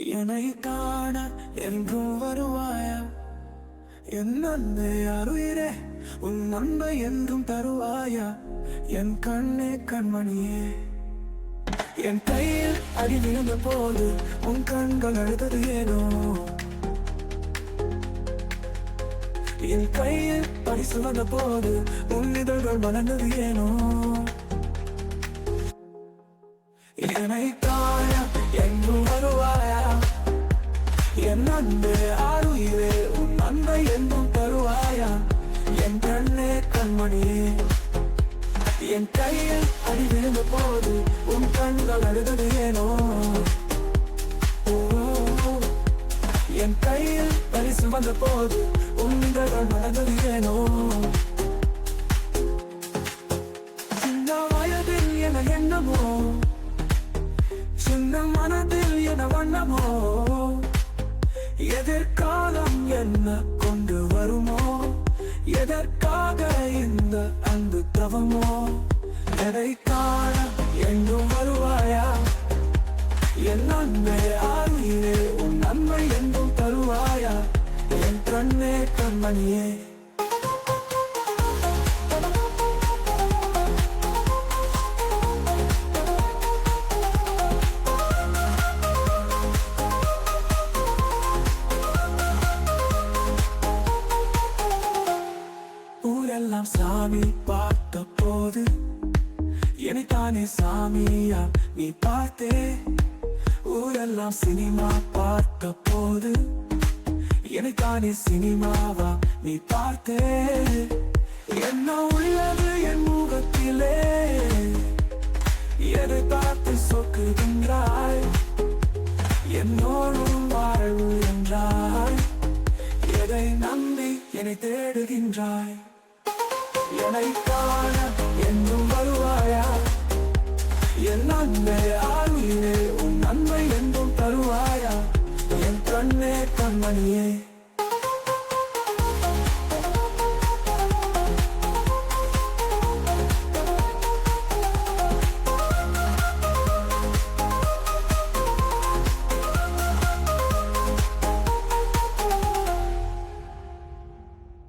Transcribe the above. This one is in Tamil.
என்னை காண என்றும் வருவாயா? என் அன்பே அருயிரே உன் அன்பை என்றும் தருவாயா? என் கண்ணே கண்மணியே என் கையில் அடி விழுந்த போது உன் கண்கள் அழுதது ஏனோ என் கையில் பரிசு வந்த போது உன் இதழ்கள் மலர்ந்தது ஏனோ? அன்பே ஆறுயிரே உன் அன்பை என்றும் தருவாயா? என் கண்ணே கண்மணியே என் கையில் அடி விழுந்த போது உன் கண்கள் அழுதது ஏனோ? என் கையில் பரிசு வந்த போது உங்கள் மனதது ஏனோ? சின்ன வயதில் என எண்ணமோ? சின்ன மனதில் என வண்ணமோ? எதிர்காலம் என்ன கொண்டு வருமோ? எதற்காக இந்த அன்பு தவமோ? எதை காண எங்கும் வருவாயா? என் நன்மை ஆறுயிரே உன் நன்மை என்றும் தருவாயா? என் கண்ணே கண்மணியே. ஊரெல்லாம் சாமி பார்த்த போது என்னைத்தானே சாமியா நீ பார்த்தே? ஊரெல்லாம் சினிமா பார்த்த போது என்னைத்தானே சினிமாவா நீ பார்த்தே? என்ன உள்ளது என் முகத்திலே? எதை பார்த்து சொக்குகின்றாய்? என்னோடும் வாழ்வு என்றாய்? எதை நம்பி என்னை தேடுகின்றாய்? என்னை காண என்னும் வருவாயா? என் அன்பே ஆளுயிரே உன் நன்மை என்றும் தருவாயா? என் கண்ணே கண்மணியே.